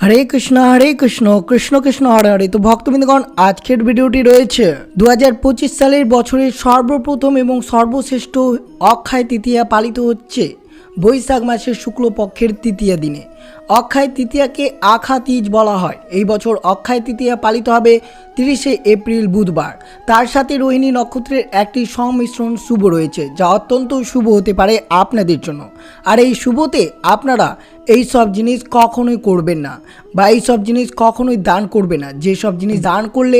হরে কৃষ্ণ হরে কৃষ্ণ কৃষ্ণ কৃষ্ণ, হরে হরে। তো ভক্তবৃন্দগণ, আজকের ভিডিওটি রয়েছে দু পঁচিশ সালের বছরের সর্বপ্রথম এবং সর্বশ্রেষ্ঠ অক্ষয় তৃতীয়া পালিত হচ্ছে বৈশাখ মাসের শুক্লপক্ষের তৃতীয়া দিনে। অক্ষয় তৃতীয়াকে আখা তিজ বলা হয়। এই বছর অক্ষয় তৃতীয়া পালিত হবে তিরিশে এপ্রিল বুধবার। তার সাথে রোহিণী নক্ষত্রের একটি সংমিশ্রণ শুভ রয়েছে, যা অত্যন্ত শুভ হতে পারে আপনাদের জন্য। আর এই শুভতে আপনারা এই সব জিনিস কখনোই করবেন না, বা এই সব জিনিস কখনোই দান করবে না। যেসব জিনিস দান করলে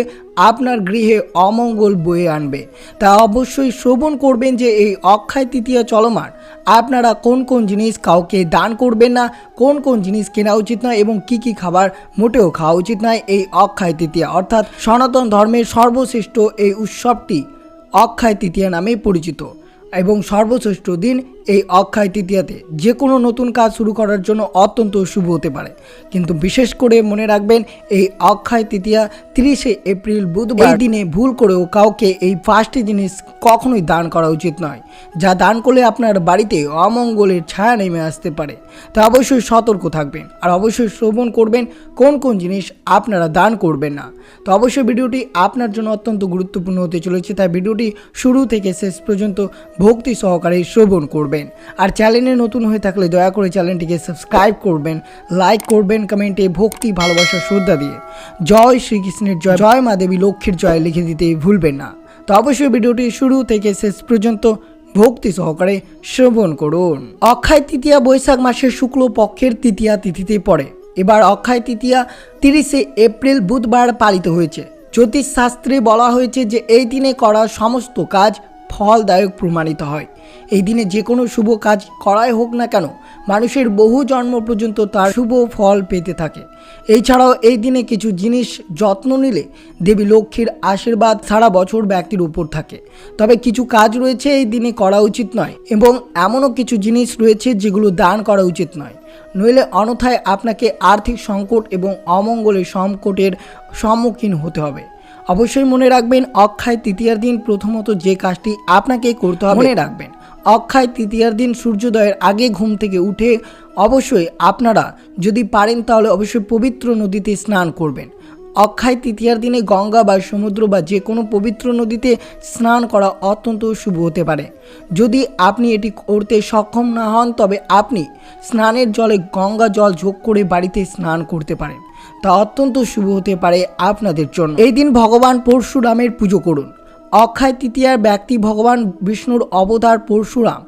আপনার গৃহে অমঙ্গল বয়ে আনবে। তা অবশ্যই শ্রবণ করবেন যে এই অক্ষয় তৃতীয়া চলমান। আপনারা কোন কোন জিনিস কাউকে দান করবেন না, কোন কোন জিনিস কেনা উচিত নয় এবং কি কি খাবার মোটেও খাওয়া উচিত নয়, এই অক্ষয় তৃতীয়া। অর্থাৎ সনাতন ধর্মের সর্বশ্রেষ্ঠ এই উৎসবটি অক্ষয় তৃতীয়া নামে পরিচিত এবং সর্বশ্রেষ্ঠ দিন এই অক্ষয় তৃতীয়াতে যে কোনো নতুন কাজ শুরু করার জন্য অত্যন্ত শুভ হতে পারে। কিন্তু বিশেষ করে মনে রাখবেন, এই অক্ষয় তৃতীয়া তিরিশে এপ্রিল বুধবার দিনে ভুল করেও কাউকে এই পাঁচটি জিনিস কখনোই দান করা উচিত নয়, যা দান করলে আপনার বাড়িতে অমঙ্গলের ছায়া নেমে আসতে পারে। তা অবশ্যই সতর্ক থাকবেন আর অবশ্যই শ্রবণ করবেন, কোন কোন জিনিস আপনারা দান করবেন না। তো অবশ্যই ভিডিওটি আপনার জন্য অত্যন্ত গুরুত্বপূর্ণ হতে চলেছে, তাই ভিডিওটি শুরু থেকে শেষ পর্যন্ত ভক্তি সহকারে শ্রবণ করবেন। আর চ্যানেলে নতুন হয়ে থাকলে দয়া করে চ্যানেলটিকে সাবস্ক্রাইব করবেন লাইক করবেন কমেন্টে ভক্তি, ভালোবাসা, শ্রদ্ধা দিয়ে। জয় শ্রীকৃষ্ণের জয় জয় মা দেবী লক্ষ্মীর জয় লিখে দিতে ভুলবেন না। তো অবশ্যই ভিডিওটি শুরু থেকে শেষ পর্যন্ত ভক্তি সহকারে শ্রবণ করুন। অক্ষয় তৃতীয়া বৈশাখ মাসের শুক্ল পক্ষের তৃতীয়া তিথিতে পড়ে। এবার অক্ষয় তৃতীয়া তিরিশে এপ্রিল বুধবার পালিত হয়েছে। জ্যোতিষ শাস্ত্রে বলা হয়েছে যে এই দিনে করা সমস্ত কাজ ফলদায়ক প্রমাণিত হয়। এই দিনে যে কোনো শুভ কাজ করাই হোক না কেন, মানুষের বহু জন্ম পর্যন্ত তার শুভ ফল পেতে থাকে। এছাড়াও এই দিনে কিছু জিনিস যত্ন নিলে দেবী লক্ষ্মীর আশীর্বাদ সারা বছর ব্যক্তির উপর থাকে। তবে কিছু কাজ রয়েছে এই দিনে করা উচিত নয় এবং এমনও কিছু জিনিস রয়েছে যেগুলো দান করা উচিত নয়। নইলে অনথায় আপনাকে আর্থিক সংকট এবং অমঙ্গলের সংকটের সম্মুখীন হতে হবে। অবশ্যই মনে রাখবেন, অক্ষয় তৃতীয়ার দিন প্রথমত যে কাজটি আপনাকে করতে হবে মনে রাখবেন। অক্ষয় তৃতীয়ার দিন সূর্যোদয়ের আগে ঘুম থেকে উঠে অবশ্যই আপনারা যদি পারেন তাহলে অবশ্যই পবিত্র নদীতে স্নান করবেন। অক্ষয় তৃতীয়ার দিনে গঙ্গা বা সমুদ্র বা যে কোনো পবিত্র নদীতে স্নান করা অত্যন্ত শুভ হতে পারে। যদি আপনি এটি করতে সক্ষম না হন, তবে আপনি স্নানের জলে গঙ্গা জল যোগ করে বাড়িতে স্নান করতে পারেন। তা অত্যন্ত শুভ হতে পারে আপনাদের জন্য। এই দিন ভগবান পরশুরামের পুজো করুন। অক্ষয় তৃতীয়ার ব্যক্তি ভগবান বিষ্ণুর অবতার পরশুরাম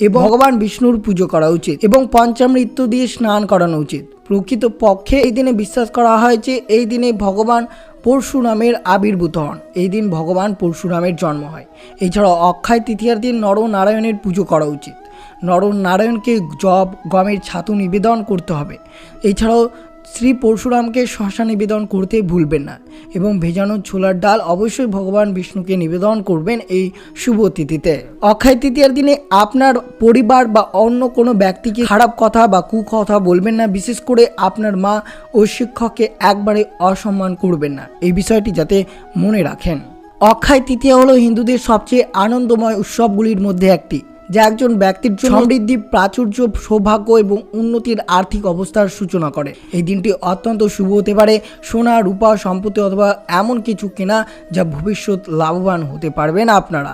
এবং ভগবান বিষ্ণুর পুজো করা উচিত এবং পঞ্চামৃত্য দিয়ে স্নান করানো উচিত। প্রকৃত পক্ষে এই দিনে বিশ্বাস করা হয় যে এই দিনে ভগবান পরশুরামের আবির্ভূত হন। এই দিন ভগবান পরশুরামের জন্ম হয়। এছাড়াও অক্ষয় তৃতীয়ার দিন নরনারায়ণের পুজো করা উচিত। নরনারায়ণকে জব গমের ছাতু নিবেদন করতে হবে। এছাড়াও শ্রী পরশুরামকে শশা নিবেদন করতে ভুলবেন না এবং ভেজানো ছোলার ডাল অবশ্যই ভগবান বিষ্ণুকে নিবেদন করবেন এই শুভ তিথিতে। অক্ষয় তৃতীয়ার দিনে আপনার পরিবার বা অন্য কোনো ব্যক্তিকে খারাপ কথা বা কুকথা বলবেন না, বিশেষ করে আপনার মা ও শিক্ষককে একবারে অসম্মান করবেন না। এই বিষয়টি যাতে মনে রাখেন। অক্ষয় তৃতীয়া হলো হিন্দুদের সবচেয়ে আনন্দময় উৎসবগুলির মধ্যে একটি। যা একজন ব্যক্তির জন্য সমৃদ্ধি প্রাচুর্য সৌভাগ্য এবং উন্নতির আর্থিক অবস্থার সূচনা করে। এই দিনটি অত্যন্ত শুভ হতে পারে সোনা রূপা সম্পত্তি অথবা এমন কিছু কেনা যা ভবিষ্যৎ লাভবান হতে পারবেন আপনারা।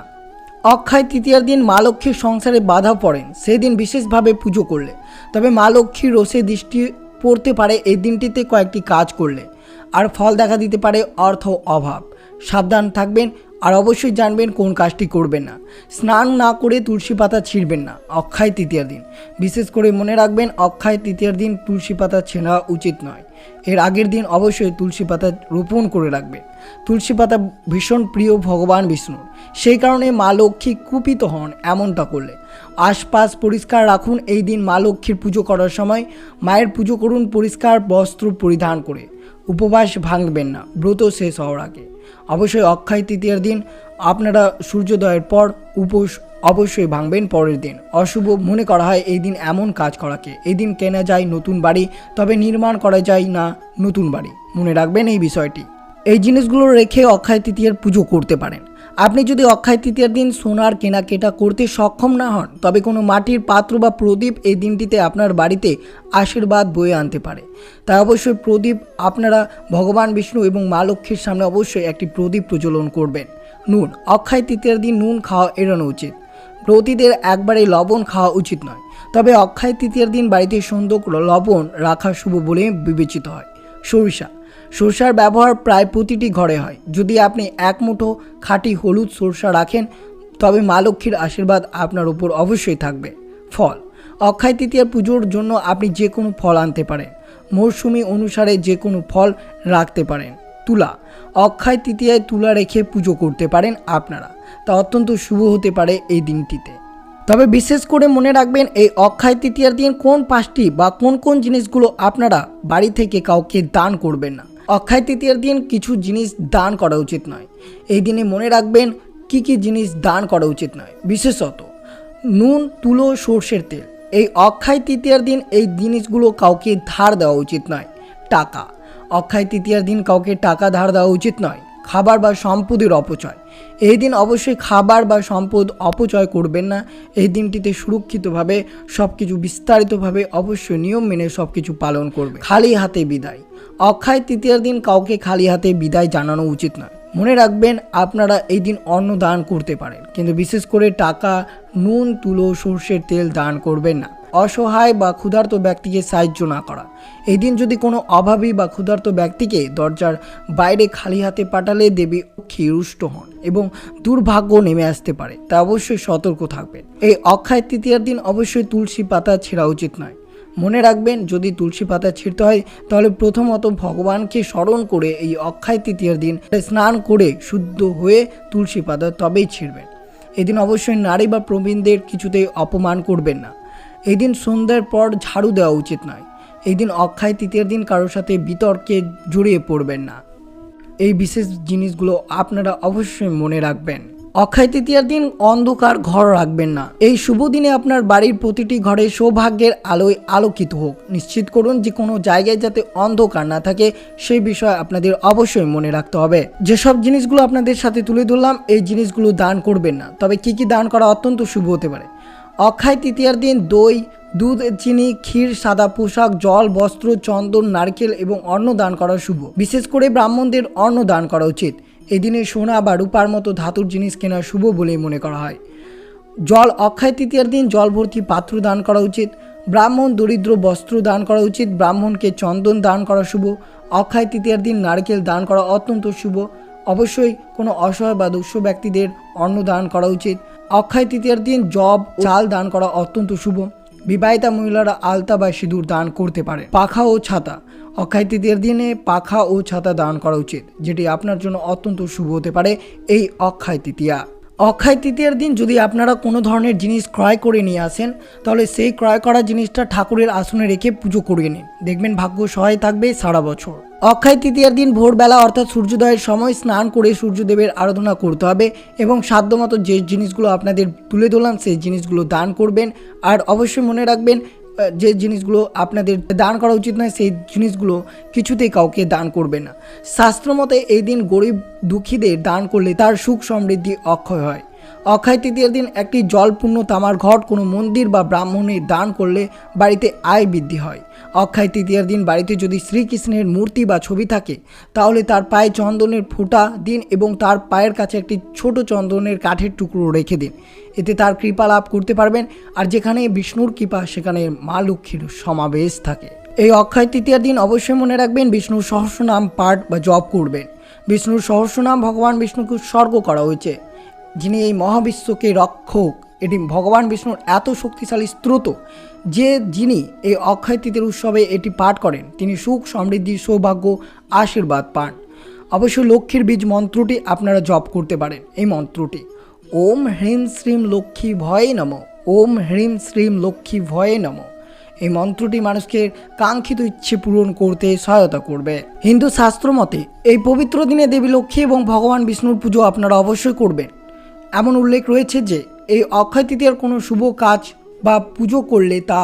অক্ষয় তৃতীয়ার দিন মা লক্ষ্মীর সংসারে বাধা পড়েন সেই দিন বিশেষভাবে পুজো করলে। তবে মা লক্ষ্মীর রোষে দৃষ্টি পড়তে পারে এই দিনটিতে কয়েকটি কাজ করলে। আর ফল দেখা দিতে পারে অর্থ অভাব। সাবধান থাকবেন আর অবশ্যই জানবেন কোন কাজটি করবেন না। স্নান না করে তুলসী পাতা ছিঁড়বেন না। অক্ষয় তৃতীয়ার দিন। বিশেষ করে মনে রাখবেন, অক্ষয় তৃতীয়ার দিন তুলসী পাতা ছেঁড়া উচিত নয়। এর আগের দিন অবশ্যই তুলসী পাতা রোপণ করে রাখবেন। তুলসী পাতা ভীষণ প্রিয় ভগবান বিষ্ণুর। সেই কারণে মা লক্ষ্মী কুপিত হন এমনটা করলে। আশপাশ পরিষ্কার রাখুন এই দিন মা লক্ষ্মীর পুজো করার সময়। মায়ের পুজো করুন পরিষ্কার বস্ত্র পরিধান করে। উপবাস ভাঙবেন না। ব্রত শেষ হওয়ার আগে। অবশ্যই অক্ষয় তৃতীয়ার দিন, আপনারা সূর্যোদয়ের পর উপোস অবশ্যই ভাঙবেন পরের দিন। অশুভ মনে করা হয় এই দিন এমন কাজ করাকে। এই দিন কেনা যায় নতুন বাড়ি, তবে নির্মাণ করা যায় না নতুন বাড়ি। মনে রাখবেন এই বিষয়টি। এই জিনিসগুলো রেখে অক্ষয় তৃতীয়ার পুজো করতে পারেন। আপনি যদি অক্ষয় তৃতীয়ার দিন সোনার কেনাকেটা করতে সক্ষম না হন, তবে কোনো মাটির পাত্র বা প্রদীপ এই দিনটিতে আপনার বাড়িতে আশীর্বাদ বয়ে আনতে পারে। তাই অবশ্যই প্রদীপ আপনারা ভগবান বিষ্ণু এবং মা লক্ষ্মীর সামনে অবশ্যই একটি প্রদীপ প্রজ্বলন করবেন। নুন, অক্ষয় তৃতীয়ার দিন নুন খাওয়া এড়ানো উচিত। প্রতিদের একবারে লবণ খাওয়া উচিত নয়। তবে অক্ষয় তৃতীয়ার দিন বাড়িতে সুন্দর লবণ রাখা শুভ বলে বিবেচিত হয়। সরিষা সরষার ব্যবহার প্রায় প্রতিটি ঘরে হয়। যদি আপনি এক মুঠো খাঁটি হলুদ সরষা রাখেন, তবে মা লক্ষ্মীর আশীর্বাদ আপনার উপর অবশ্যই থাকবে। ফল। অক্ষয় তৃতীয়ার পুজোর জন্য আপনি যে কোনো ফল আনতে পারেন। মরশুমি অনুসারে যে কোনো ফল রাখতে পারেন। তুলা। অক্ষয় তৃতীয়ায় তুলা রেখে পুজো করতে পারেন আপনারা। তা অত্যন্ত শুভ হতে পারে এই দিনটিতে। তবে বিশেষ করে মনে রাখবেন, এই অক্ষয় তৃতীয়ার দিন কোন পাঁচটি বা কোন কোন জিনিসগুলো আপনারা বাড়ি থেকে কাউকে দান করবেন না। অক্ষয় তৃতীয়ার দিন কিছু জিনিস দান করা উচিত নয়। এই দিনে মনে রাখবেন, কি কি জিনিস দান করা উচিত নয়। বিশেষত, নুন, তুলো, সর্ষের তেল। এই অক্ষয় তৃতীয়ার দিন এই জিনিসগুলো কাউকে ধার দেওয়া উচিত নয়, টাকা। অক্ষয় তৃতীয়ার দিন কাউকে টাকা ধার দেওয়া উচিত নয়, খাবার বা সম্পদের অপচয়। এই দিন অবশ্যই খাবার বা সম্পদ অপচয় করবেন না। এই দিনটিতে সুরক্ষিতভাবে সব কিছু বিস্তারিতভাবে অবশ্যই নিয়ম মেনে সব কিছু পালন করবে খালি হাতে বিদায়। অক্ষয় তৃতীয়ার দিন কাউকে খালি হাতে বিদায় জানানো উচিত নয়। মনে রাখবেন, আপনারা এই দিন অন্ন দান করতে পারেন। কিন্তু বিশেষ করে টাকা, নুন, তুলো, সর্ষের তেল দান করবেন না। অসহায় বা ক্ষুধার্ত ব্যক্তিকে সাহায্য না করা। এই দিন যদি কোনো অভাবী বা ক্ষুধার্ত ব্যক্তিকে দরজার বাইরে খালি হাতে পাঠালে দেবী লক্ষ্মী রুষ্ট হন এবং দুর্ভাগ্য নেমে আসতে পারে। তা অবশ্যই সতর্ক থাকবেন। এই অক্ষয় তৃতীয়ার দিন অবশ্যই তুলসী পাতা ছেঁড়া উচিত নয়। মনে রাখবেন, যদি তুলসী পাতা ছিঁড়তে হয়, তাহলে প্রথমত ভগবানকে স্মরণ করে এই অক্ষয় তৃতীয়ার দিন স্নান করে শুদ্ধ হয়ে তুলসী পাতা তবেই ছিঁড়বেন। এদিন অবশ্যই নারী বা প্রবীণদের কিছুতেই অপমান করবেন না। এই দিন সন্ধ্যার পর ঝাড়ু দেওয়া উচিত নয়। এই দিন অক্ষয় তৃতীয়ার দিন কারোর সাথে বিতর্কে জড়িয়ে পড়বেন না। এই বিশেষ জিনিসগুলো আপনারা অবশ্যই মনে রাখবেন। অক্ষয় তৃতীয়ার দিন অন্ধকার ঘর রাখবেন না। এই শুভ দিনে আপনার বাড়ির প্রতিটি ঘরে সৌভাগ্যের আলোয় আলোকিত হোক। নিশ্চিত করুন যে কোনো জায়গায় যাতে অন্ধকার না থাকে, সেই বিষয়ে আপনাদের অবশ্যই মনে রাখতে হবে। যেসব জিনিসগুলো আপনাদের সাথে তুলে ধরলাম, এই জিনিসগুলো দান করবেন না। তবে কি কি দান করা অত্যন্ত শুভ হতে পারে? অক্ষয় তৃতীয়ার দিন দই, দুধ, চিনি, ক্ষীর, সাদা পোশাক, জল, বস্ত্র, চন্দন, নারকেল এবং অন্ন দান করা শুভ। বিশেষ করে ব্রাহ্মণদের অন্ন দান করা উচিত। এদিনে সোনা বা রূপার মতো ধাতুর জিনিস কেনা শুভ বলেই মনে করা হয়। জল অক্ষয় তৃতীয়ার দিন জল ভর্তি পাত্র দান করা উচিত, ব্রাহ্মণ দরিদ্র বস্ত্র দান করা উচিত, ব্রাহ্মণকে চন্দন দান করা শুভ, অক্ষয় তৃতীয়ার দিন নারকেল দান করা অত্যন্ত শুভ। অবশ্যই কোনো অসহায় বা দুঃস্থ ব্যক্তিদের অন্ন দান করা উচিত। অক্ষয় তৃতীয়ার দিন জব চাল দান করা অত্যন্ত শুভ। বিবাহিতা মহিলারা আলতা বা সিঁদুর দান করতে পারে। পাখা ও ছাতা। অক্ষয় তৃতীয়ের দিনে পাখা ও ছাতা দান করা উচিত, যেটি আপনার জন্য অত্যন্ত শুভ হতে পারে এই অক্ষয় তৃতীয়া অক্ষয় তৃতীয়ার দিন যদি আপনারা কোনো ধরনের জিনিস ক্রয় করে নিয়ে আসেন, তাহলে সেই ক্রয় করা জিনিসটা ঠাকুরের আসনে রেখে পুজো করিয়ে নিন। দেখবেন ভাগ্য সহায় থাকবে সারা বছর। অক্ষয় তৃতীয়ার দিন ভোরবেলা অর্থাৎ সূর্যোদয়ের সময় স্নান করে সূর্যদেবের আরাধনা করতে হবে এবং সাধ্যমতো যে জিনিসগুলো আপনাদের তুলে ধরলাম, সেই জিনিসগুলো দান করবেন। আর অবশ্যই মনে রাখবেন যে জিনিসগুলো আপনাদের দান করা উচিত নয়, সেই জিনিসগুলো কিছুতেই কাউকে দান করবে না। শাস্ত্রমতে এই দিন গরিব দুঃখীদের দান করলে তার সুখ সমৃদ্ধি অক্ষয় হয়। অক্ষয় তৃতীয়ার দিন একটি জলপূর্ণ তামার ঘট, কোনো মন্দির বা ব্রাহ্মণের দান করলে বাড়িতে আয় বৃদ্ধি হয়। অক্ষয় তৃতীয়ার দিন বাড়িতে যদি শ্রীকৃষ্ণের মূর্তি বা ছবি থাকে, তাহলে তার পায়ে চন্দনের ফোঁটা দিন এবং তার পায়ের কাছে একটি ছোট চন্দনের কাঠের টুকরো রেখে দিন। এতে তার কৃপা লাভ করতে পারবেন আর যেখানে বিষ্ণুর কৃপা, সেখানে মা লক্ষ্মীর সমাবেশ থাকে। এই অক্ষয় তৃতীয়ার দিন অবশ্যই মনে রাখবেন বিষ্ণুর সহস্রনাম পাঠ বা জপ করবেন। বিষ্ণুর সহস্রনাম ভগবান বিষ্ণুকে উৎসর্গ করা হয়েছে, যিনি এই মহাবিশ্বকে রক্ষক। এটি ভগবান বিষ্ণুর এত শক্তিশালী স্রোত যে যিনি এই অক্ষয় উৎসবে এটি পাঠ করেন। তিনি সুখ, সমৃদ্ধি, সৌভাগ্য, আশীর্বাদ পান। অবশ্য লক্ষ্মীর বীজ মন্ত্রটি আপনারা জপ করতে পারেন। এই মন্ত্রটি, ওম হ্রিম শ্রীম লক্ষ্মী ভয়ে নম, ওম হ্রিম শ্রীম লক্ষ্মী ভয়ে নম এই মন্ত্রটি মানুষকে কাঙ্ক্ষিত ইচ্ছে পূরণ করতে সহায়তা করবে। হিন্দু শাস্ত্র মতে, এই পবিত্র দিনে দেবী লক্ষ্মী এবং ভগবান বিষ্ণুর পুজো আপনারা অবশ্যই করবেন। এমন উল্লেখ রয়েছে যে এই অক্ষয় তৃতীয়ার কোনো শুভ কাজ বা পুজো করলে তা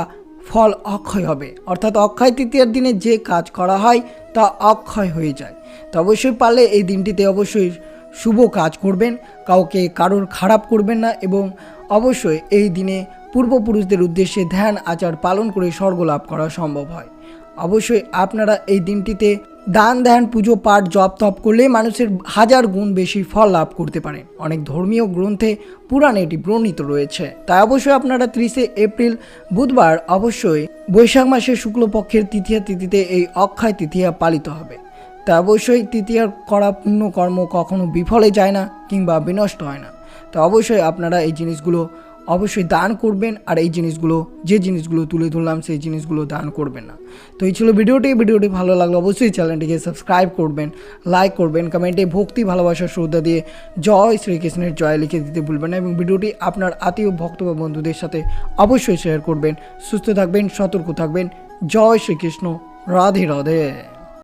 ফল অক্ষয় হবে। অর্থাৎ অক্ষয় তৃতীয়ার দিনে যে কাজ করা হয় তা অক্ষয় হয়ে যায়। তো অবশ্যই পারলে এই দিনটিতে অবশ্যই শুভ কাজ করবেন, কাউকে কারোর খারাপ করবেন না এবং অবশ্যই এই দিনে পূর্বপুরুষদের উদ্দেশ্যে ধ্যান, আচার পালন করে স্বর্গ লাভ করা সম্ভব হয়। অবশ্যই আপনারা এই দিনটিতে দান, ধ্যান, পুজো, পাঠ, জপ, তপ করলে মানুষের হাজার গুণ বেশি ফল লাভ করতে পারে। অনেক ধর্মীয় গ্রন্থে পুরাণে এটি বর্ণিত রয়েছে। তাই অবশ্যই আপনারা ত্রিশে এপ্রিল, বুধবার অবশ্যই বৈশাখ মাসের শুক্লপক্ষের তৃতীয়া তিথিতে এই অক্ষয় তৃতীয়া পালিত হবে। তা অবশ্যই তৃতীয়ার করা পুণ্যকর্ম কখনো বিফলে যায় না কিংবা বিনষ্ট হয় না। তা অবশ্যই আপনারা এই জিনিসগুলো অবশ্যই দান করবেন আর এই জিনিসগুলো, যে জিনিসগুলো তুলে ধরলাম সেই জিনিসগুলো দান করবেন না। তো এই ছিল ভিডিওটি। ভিডিওটি ভালো লাগল অবশ্যই চ্যানেলটিকে সাবস্ক্রাইব করবেন, লাইক করবেন, কমেন্টে ভক্তি, ভালোবাসা, শ্রদ্ধা দিয়ে জয় শ্রীকৃষ্ণের জয় লিখে দিতে ভুলবেন না এবং ভিডিওটি আপনার আত্মীয়, ভক্ত বা বন্ধুদের সাথে অবশ্যই শেয়ার করবেন। সুস্থ থাকবেন, সতর্ক থাকবেন। জয় শ্রীকৃষ্ণ। রাধে রাধে।